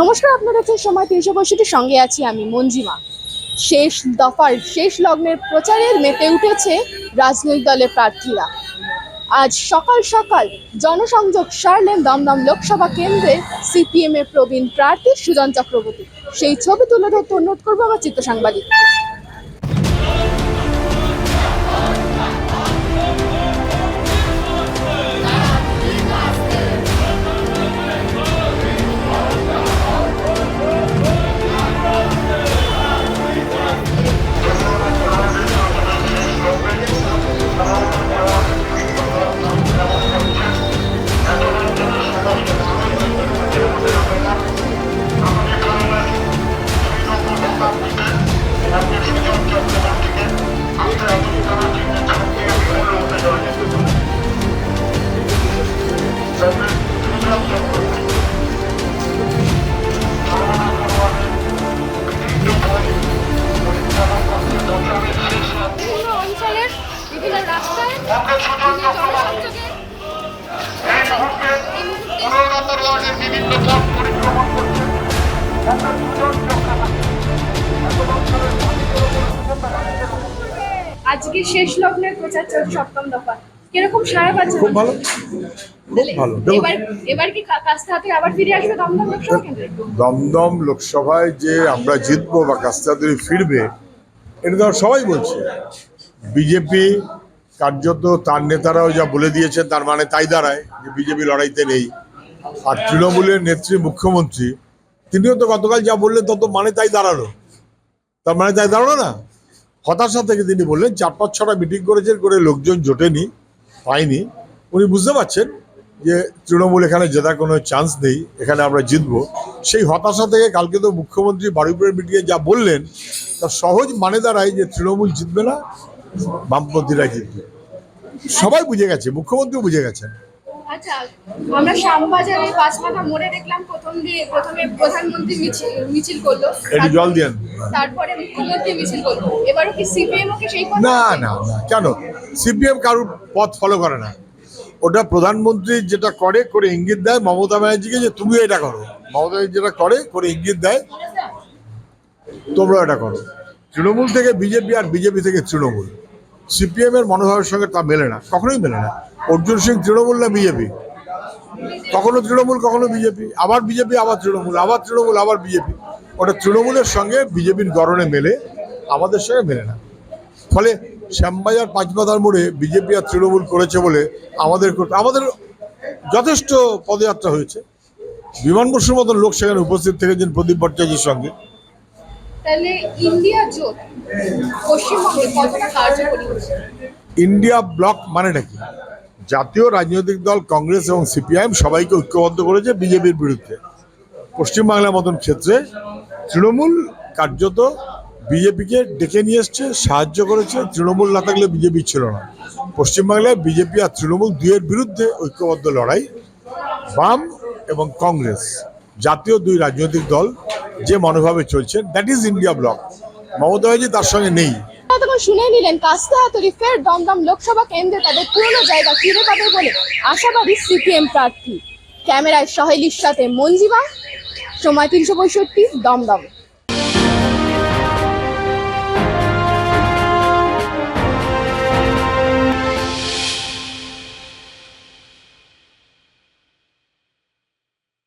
নমস্কার, আপনারা হচ্ছে সময় তিনশো পঁয়ষট্টির সঙ্গে আছি আমি, মঞ্জিমা। শেষ দফার, শেষ লগ্নের প্রচারের মেতে উঠেছে রাজনৈতিক দলের প্রার্থীরা। আজ সকাল সকাল জনসংযোগ সারলেন দমদম লোকসভা কেন্দ্রের সিপিএম এর প্রবীণ প্রার্থী সুজন চক্রবর্তী। সেই ছবি তুলে ধরতে অনুরোধ করব আমার চিত্র সাংবাদিক রাস্তায় বিভিন্ন আজকে শেষ লগ্নের প্রচার চলছে সপ্তম দফা। কীরকম সারা পাচ্ছে খুব ভালো। খুব ভালো এবার এবার কি কাস্তে হাতে আবার ফিরে আসবে দমদম লোকসভা কেন্দ্রে? দমদম লোকসভায় যে আমরা জিতবো বা কাস্তাদুরি ফিরবে এটা তো আমরা সবাই বলছে। বিজেপি কার্যত তার নেতারাও যা বলে দিয়েছেন, তার মানে তাই দাঁড়ায় যে বিজেপি লড়াইতে নেই। আর তৃণমূলের নেত্রী মুখ্যমন্ত্রী, তিনিও তো গতকাল যা বললেন তত মানে তাই দাঁড়াল। তার মানে তাই দাঁড়াল না। হতাশা থেকে তিনি বললেন, চার পাঁচ ছটা মিটিং করেছেন করে লোকজন জোটেনি, পায়নি। উনি বুঝতে পারছেন যে তৃণমূল এখানে জেতার কোনো চান্স নেই, এখানে আমরা জিতবো। সেই হতাশা থেকে কালকে তো মুখ্যমন্ত্রী বারুইপুরের মিটিংয়ে যা বললেন তার সহজ মানে দাঁড়ায় যে তৃণমূল জিতবে না বামপন্থীরা জিতবে। সবাই বুঝে গেছে মুখ্যমন্ত্রীও বুঝে গেছেন। আচ্ছা আমরা শ্যামবাজারে পাঁচমাথা মোড়ে দেখলাম প্রথম দিয়ে প্রথমে প্রধানমন্ত্রী মিছিল মিছিল করল। একটু জল দিয়েন তারপরে মুখ্যমন্ত্রী মিছিল করল। এবারও কি সিপিএম কে সেই পথ না না না কেন? সিপিএম কারোর পথ ফলো করে না। ওটা প্রধানমন্ত্রী যেটা করে করে ইঙ্গিত দেয় মমতা ব্যানার্জিকে যে তুমি এটা করো। মমতা ব্যানার্জি যেটা করে করে ইঙ্গিত দেয় তোমরা এটা করো। তৃণমূল থেকে বিজেপি আর বিজেপি থেকে তৃণমূল। সিপিএম এর মনোভাবের সঙ্গে তা মেলে না, কখনোই মেলে না। অর্জুন সিং তৃণমূল না বিজেপি? কখনো তৃণমূল, কখনো বিজেপি? আবার বিজেপি, আবার তৃণমূল আবার তৃণমূল, আবার বিজেপি। ওটা তৃণমূলের সঙ্গে বিজেপির গড়নে মেলে, আমাদের সঙ্গে মেলে না। ফলে শ্যামবাজার পাঁচমাথার মোড়ে বিজেপি আর তৃণমূল করেছে বলে আমাদের আমাদের যথেষ্ট পদযাত্রা হয়েছে। বিমান বসুর মতন লোক সেখানে উপস্থিত থেকেছেন প্রদীপ ভট্টাচার্যের সঙ্গে। তাহলে ইন্ডিয়া জোট পশ্চিমবঙ্গে কতটা কার্যকরী হচ্ছে? ইন্ডিয়া ব্লক মানেটা কি? জাতীয় রাজনৈতিক দল, কংগ্রেস এবং সিপিআইএম সবাইকে ঐক্যবদ্ধ করেছে বিজেপির বিরুদ্ধে। পশ্চিমবাংলার মতন ক্ষেত্রে তৃণমূল কার্যত বিজেপিকে ডেকে নিয়ে এসছে, সাহায্য করেছে, তৃণমূল না থাকলে বিজেপি ছিল না। পশ্চিমবাংলায় বিজেপি আর তৃণমূল দুইয়ের বিরুদ্ধে ঐক্যবদ্ধ লড়াই, বাম এবং কংগ্রেস। জাতীয় দুই রাজনৈতিক দল যে মনোভাবে চলছে that is India bloc Mamata Banerjee তার সঙ্গে নেই। তখন শুনে নিলেন কাস্তা হাতুড়ি ফের দমদম লোকসভা কেন্দ্রে তাদের পুরনো জায়গা ফিরে পাবে বলে আশাবাদী সিপিএম প্রার্থী। ক্যামেরায় সহেলির সাথে মঞ্জিবা সময় তিনশো পঁয়ষট্টি, দমদম।